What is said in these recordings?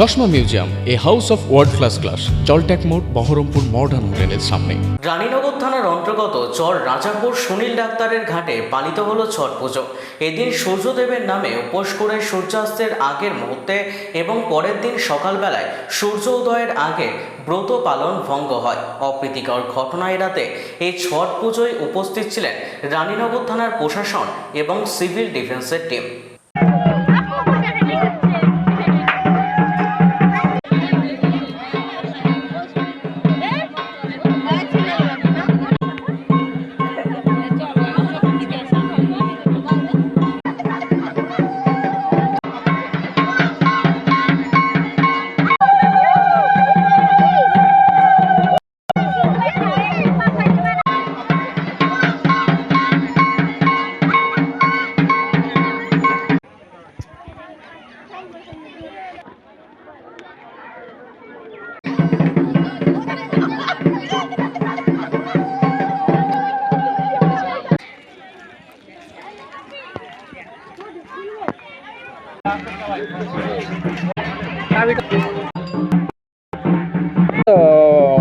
চশমা museum, a house of world class class জলট্যাক মোড়, Baharampur modern হোটেলের সামনে। রানীনগর থানার অন্তর্গত চর রাজাপুর সুনীল ডাক্তারের ঘাটে পালিত হলো ছট পুজো। এদিন সূর্যদেবের নামে উপোস করে সূর্যাস্তের আগের মুহূর্তে এবং পরের দিন সকালবেলায় সূর্য উদয়ের আগে ব্রত পালন ভঙ্গ হয়। অপ্রীতিকর ঘটনা এড়াতে এই ছট পুজোয় উপস্থিত ছিলেন রানীনগর থানার প্রশাসন এবং সিভিল ডিফেন্সের টিম।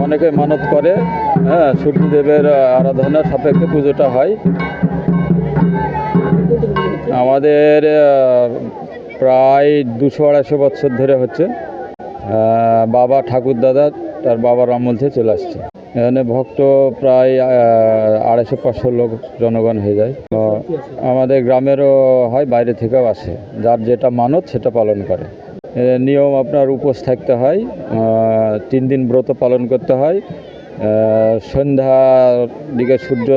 অনেকে মানত করে হ্যাঁ সূর্যদেবের আরাধনার সাপেক্ষে পুজোটা হয়। আমাদের প্রায় দুশো আড়াইশো বছর ধরে হচ্ছে। বাবা ঠাকুর দাদা তার বাবার আমল থেকে চলে আসছে। এখানে ভক্ত প্রায় আড়াইশো পাঁচশো লোক জনগণ হয়ে যায়। আমাদের গ্রামেরও হয়, বাইরে থেকেও আসে। যার যেটা মানত সেটা পালন করে। নিয়ম আপনার উপোস থাকতে হয় তিন দিন ব্রত পালন করতে হয় সন্ধ্যার দিকে সূর্য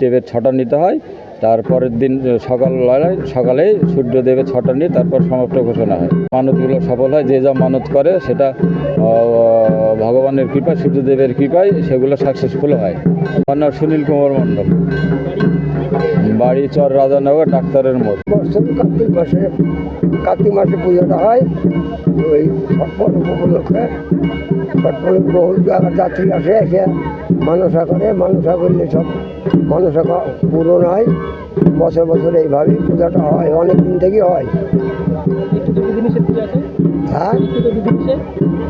দেবের ছটা নিতে হয়, তারপরের দিন সকালবেলায় সকালে সূর্যদেবের ছটা নিয়ে তারপর সমাপ্ত ঘোষণা হয়। মানতগুলো সফল হয়, যে যা মানত করে সেটা ভগবানের কৃপায়, সূর্যদেবের কৃপায় সেগুলো সাকসেসফুল হয়। আমার নাম সুনীল কুমার মণ্ডল। বাড়ি চর রাজানগর, ডাক্তারের মোড় বছর কার্তিক মাসে কার্তিক মাসে পুজোটা হয়। ওই ছট পর্ব উপলক্ষে ছট বহু জায়গার যাত্রী আসে, এসে মানসা করে, মানসা করলে সব মানসা পূরণ হয়। বছর বছর এইভাবেই পূজাটা হয়, অনেক দিন থেকেই হয়। হ্যাঁ?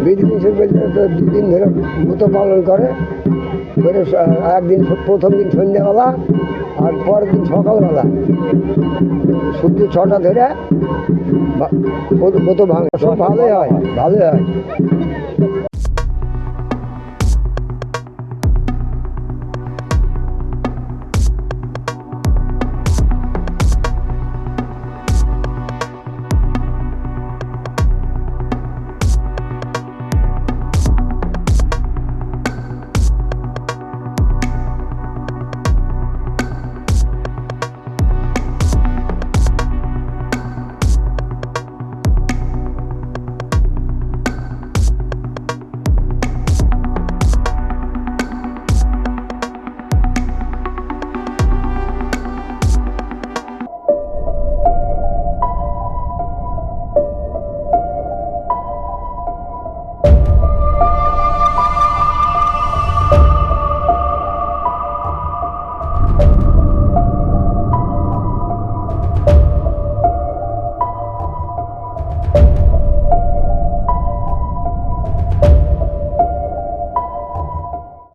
বিধি নিষেধ বলতে তো দুদিন ধরে ব্রত পালন করে। করে একদিন প্রথম দিন সন্ধ্যাবেলা আর পরের দিন সকালবেলা সূর্য ছটা ধরে কত ভাঙে সব ভালোই হয় ভালোই হয়।